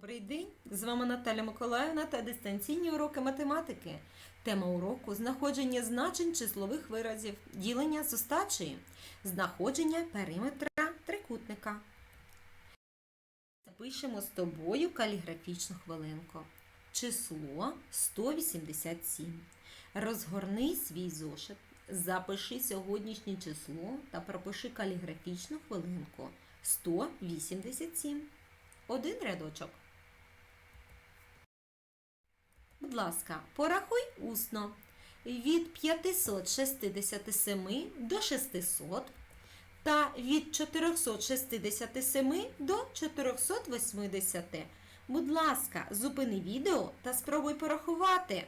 Добрий день! З вами Наталя Миколаївна та дистанційні уроки математики. Тема уроку знаходження значень числових виразів, ділення з остачею, знаходження периметра трикутника. Запишемо з тобою каліграфічну хвилинку. Число 187. Розгорни свій зошит, запиши сьогоднішнє число та пропиши каліграфічну хвилинку 187. Один рядочок. Будь ласка, порахуй усно. Від 567 до 600 та від 467 до 480. Будь ласка, зупини відео та спробуй порахувати.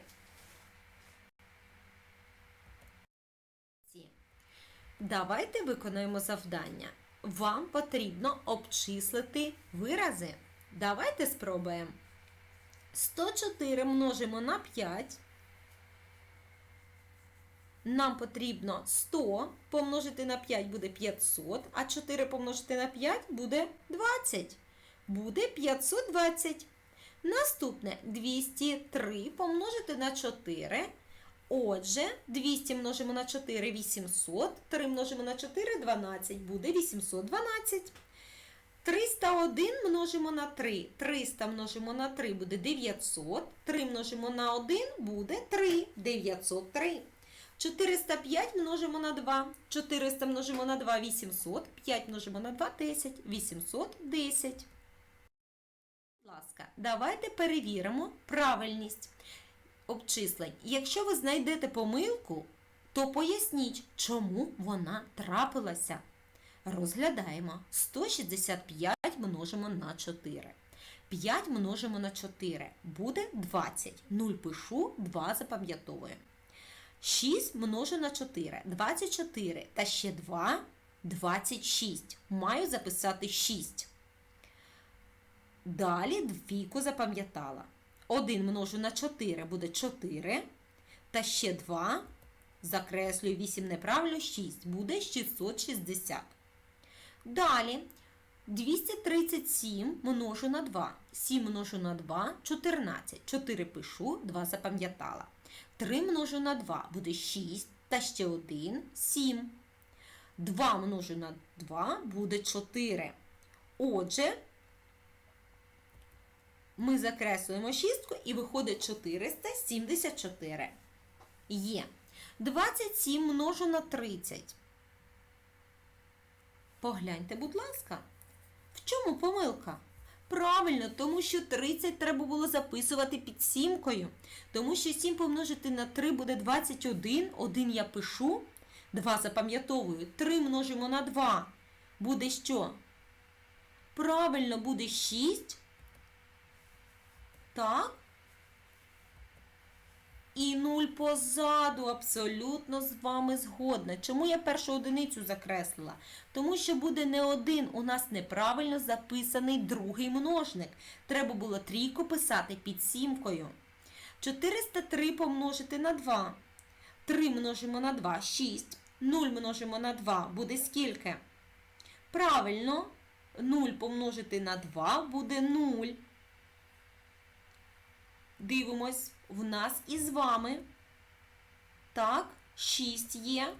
Давайте виконаємо завдання. Вам потрібно обчислити вирази. Давайте спробуємо. 104 множимо на 5. Нам потрібно 100 помножити на 5 буде 500, а 4 помножити на 5 буде 20. Буде 520. Наступне 203 помножити на 4. Отже, 200 множимо на 4 800, 3 множимо на 4 12, буде 812. 301 множимо на 3. 300 множимо на 3 буде 900. 3 множимо на 1 буде 3. 903. 405 множимо на 2. 400 множимо на 2 800. 5 множимо на 2 10. 810. Будь ласка, давайте перевіримо правильність обчислень. Якщо ви знайдете помилку, то поясніть, чому вона трапилася. Розглядаємо 165 множимо на 4. 5 множимо на 4 буде 20. 0 пишу, 2 запам'ятовую. 6 множу на 4 24 та ще 2 26. Маю записати 6. Далі двійку запам'ятала. 1 множу на 4 буде 4. Та ще 2. Закреслюю 8 неправильно, 6. Буде 660. Далі 237 множу на 2. 7 множу на 2 14. 4 пишу, 2 запам'ятала. 3 множу на 2 буде 6. Та ще 1 7. 2 множу на 2 буде 4. Отже, ми закреслюємо шістку і виходить 474. Є. 27 множу на 30. Погляньте, будь ласка, в чому помилка? Правильно, тому що 30 треба було записувати під сімкою. Тому що 7 помножити на 3 буде 21. 1 я пишу, 2 запам'ятовую. 3 множимо на 2. Буде що? Правильно, буде 6. Так. І 0 позаду, абсолютно з вами згодна. Чому я першу одиницю закреслила? Тому що буде не один, у нас неправильно записаний другий множник. Треба було трійку писати під сімкою. 403 помножити на 2. 3 множимо на 2 6. 0 множимо на 2 буде скільки? Правильно, 0 помножити на 2 буде 0. Дивимось, в нас із вами. Так, 6 є,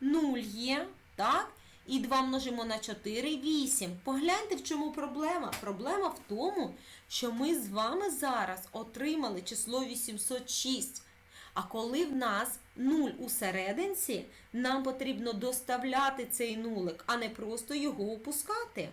0 є, так? І 2 множимо на 4, 8. Погляньте, в чому проблема. Проблема в тому, що ми з вами зараз отримали число 806. А коли в нас 0 у серединці, нам потрібно доставляти цей нулик, а не просто його опускати.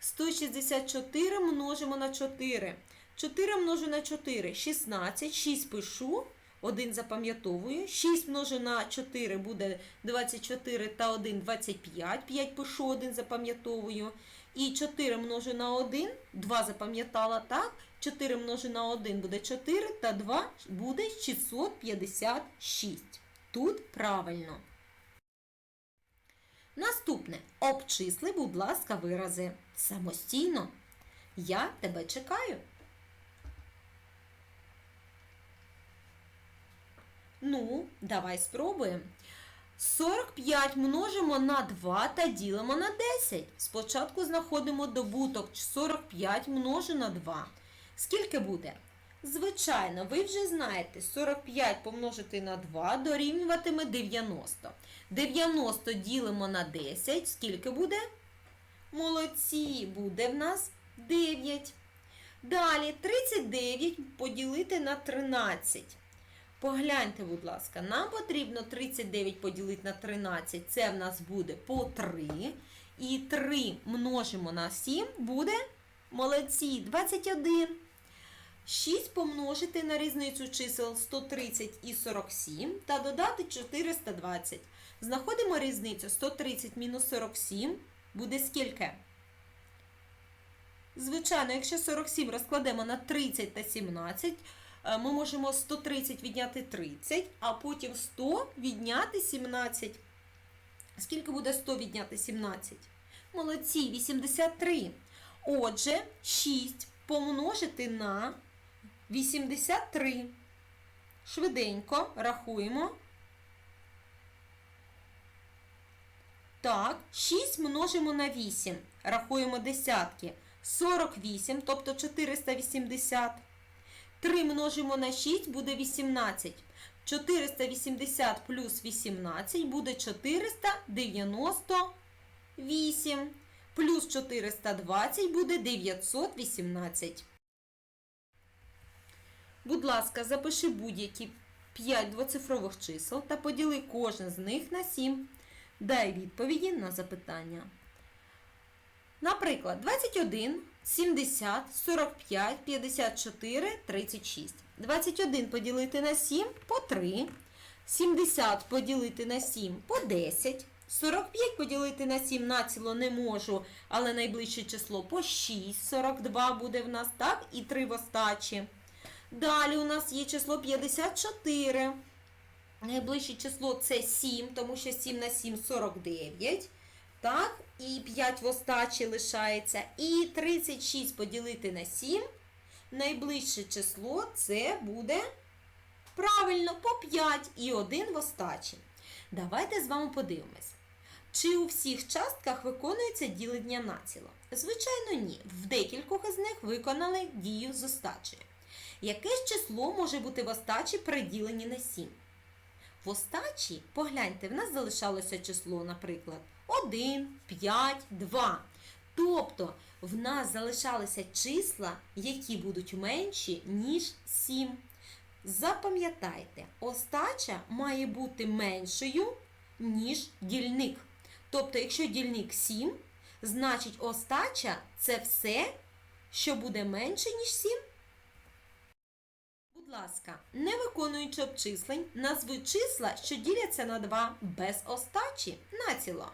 164 множимо на 4. 4 множу на 4 16, 6 пишу, 1 запам'ятовую. 6 множу на 4 буде 24 та 1 25. 5 пишу, 1 запам'ятовую. І 4 множу на 1, 2 запам'ятала, так? 4 множу на 1 буде 4 та 2 буде 656. Тут правильно. Наступне. Обчисли, будь ласка, вирази самостійно. Я тебе чекаю. Ну, давай спробуємо. 45 множимо на 2 та ділимо на 10. Спочатку знаходимо добуток 45 множу на 2. Скільки буде? Звичайно, ви вже знаєте, 45 помножити на 2 дорівнюватиме 90. 90 ділимо на 10. Скільки буде? Молодці, буде в нас 9. Далі 39 поділити на 13. Погляньте, будь ласка, нам потрібно 39 поділити на 13. Це в нас буде по 3. І 3 множимо на 7 буде молодці 21. 6 помножити на різницю чисел 130 і 47 та додати 420. Знаходимо різницю 130 мінус 47 буде скільки? Звичайно, якщо 47 розкладемо на 30 та 17, е, ми можемо 130 відняти 30, а потім 100 відняти 17. Скільки буде 100 відняти 17? Молодці, 83. Отже, 6 помножити на 83. Швиденько рахуємо. Так, 6 множимо на 8. Рахуємо десятки. 48, тобто 480. 3 множимо на 6 буде 18. 480 плюс 18 буде 498. Плюс 420 буде 918. Будь ласка, запиши будь-які 5 двоцифрових чисел та поділи кожне з них на 7. Дай відповіді на запитання. Наприклад, 21, 70, 45, 54, 36. 21 поділити на 7 по 3. 70 поділити на 7 по 10. 45 поділити на 7 націло не можу, але найближче число по 6. 42 буде в нас, так? І 3 в остачі. Далі у нас є число 54. Найближче число це 7, тому що 7 на 7 49. Так, і 5 в остачі лишається. І 36 поділити на 7. Найближче число це буде правильно по 5 і 1 в остачі. Давайте з вами подивимось. Чи у всіх частках виконується ділення націло? Звичайно, ні. В декількох із них виконали дію з остачею. Яке ж число може бути в остачі при діленні на 7? В остачі, погляньте, в нас залишалося число, наприклад, 1, 5, 2. Тобто в нас залишалися числа, які будуть менші, ніж 7. Запам'ятайте, остача має бути меншою, ніж дільник. Тобто, якщо дільник 7, значить остача це все, що буде менше, ніж 7. Будь ласка, не виконуючи обчислень, назви числа, що діляться на 2 без остачі націло.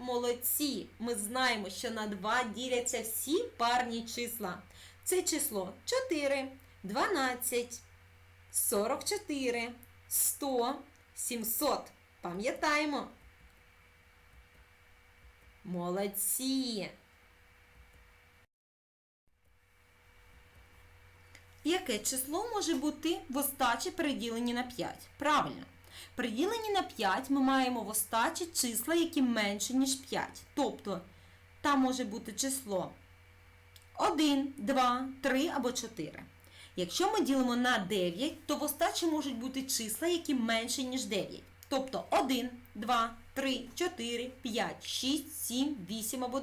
Молодці! Ми знаємо, що на 2 діляться всі парні числа. Це число 4, 12, 44, 100, 700. Пам'ятаємо. Молодці! Яке число може бути в остачі при діленні на 5? Правильно. При діленні на 5 ми маємо в остачі числа, які менше, ніж 5. Тобто, там може бути число 1, 2, 3 або 4. Якщо ми ділимо на 9, то в остачі можуть бути числа, які менше, ніж 9. Тобто 1, 2, 3, 4, 5, 6, 7, 8 або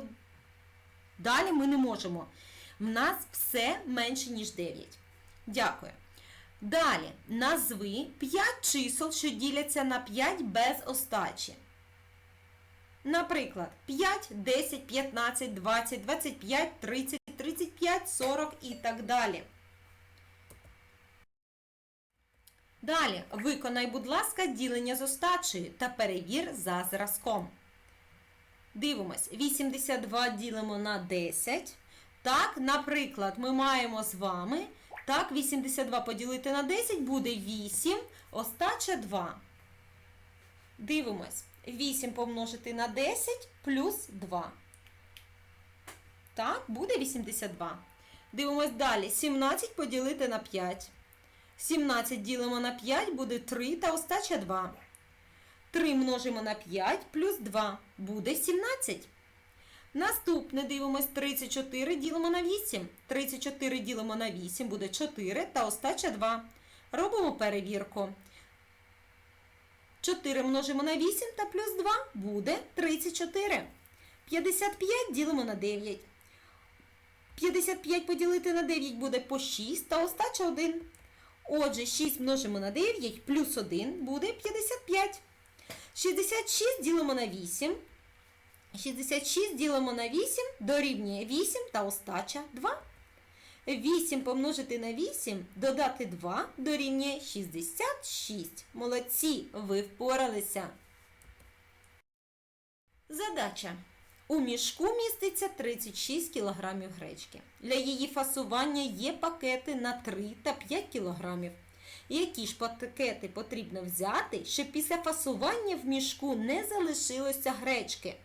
далі ми не можемо. В нас все менше, ніж 9. Дякую. Далі назви 5 чисел, що діляться на 5 без остачі. Наприклад, 5, 10, 15, 20, 25, 30, 35, 40 і так далі. Далі виконай, будь ласка, ділення з остачею та перевір за зразком. Дивимось, 82 ділимо на 10. Так, наприклад, ми маємо з вами. Так, 82 поділити на 10 буде 8, остача 2. Дивимось. 8 помножити на 10 плюс 2. Так, буде 82. Дивимось далі. 17 поділити на 5. 17 ділимо на 5 буде 3 та остача 2. 3 множимо на 5 плюс 2 буде 17. Наступне дивимось 34 ділимо на 8. 34 ділимо на 8 буде 4 та остача 2. Робимо перевірку. 4 множимо на 8 та плюс 2 буде 34. 55 ділимо на 9. 55 поділити на 9 буде по 6 та остача 1. Отже, 6 множимо на 9 плюс 1 буде 55. 66 ділимо на 8. 66 ділимо на 8 дорівнює 8 та остача 2. 8 помножити на 8 додати 2 дорівнює 66. Молодці, ви впоралися. Задача. У мішку міститься 36 кг гречки. Для її фасування є пакети на 3 та 5 кг. Які ж пакети потрібно взяти, щоб після фасування в мішку не залишилося гречки?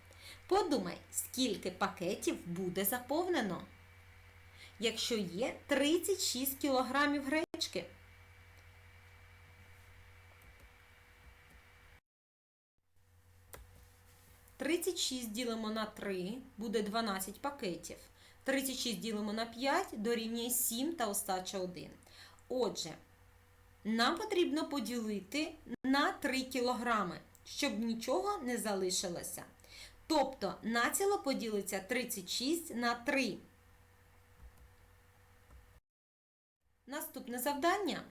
Подумай, скільки пакетів буде заповнено, якщо є 36 кг гречки. Тридцять шість ділимо на 3 буде 12 пакетів. 36 ділимо на 5 дорівнює 7 та остача 1. Отже, нам потрібно поділити на 3 кілограми, щоб нічого не залишилося. Тобто націло поділиться 36 на 3. Наступне завдання.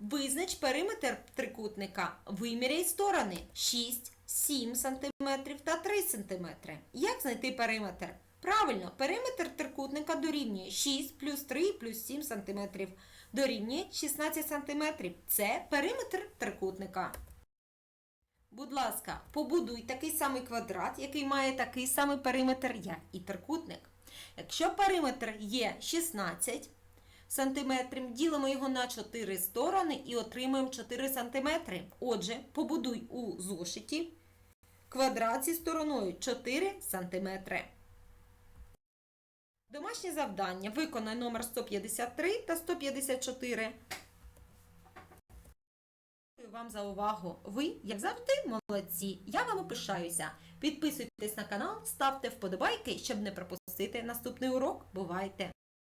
Визнач периметр трикутника. Виміряй сторони 6, 7 см та 3 см. Як знайти периметр? Правильно, периметр трикутника дорівнює 6 плюс 3 плюс 7 см. Дорівнює 16 см. Це периметр трикутника. Будь ласка, побудуй такий самий квадрат, який має такий самий периметр, як і трикутник. Якщо периметр є 16 см, ділимо його на 4 сторони і отримуємо 4 см. Отже, побудуй у зошиті квадрат зі стороною 4 см. Домашнє завдання. Виконай номер 153 та 154. Вам за увагу. Ви, як завжди, молодці. Я вам пишаюся. Підписуйтесь на канал, ставте вподобайки, щоб не пропустити наступний урок. Бувайте!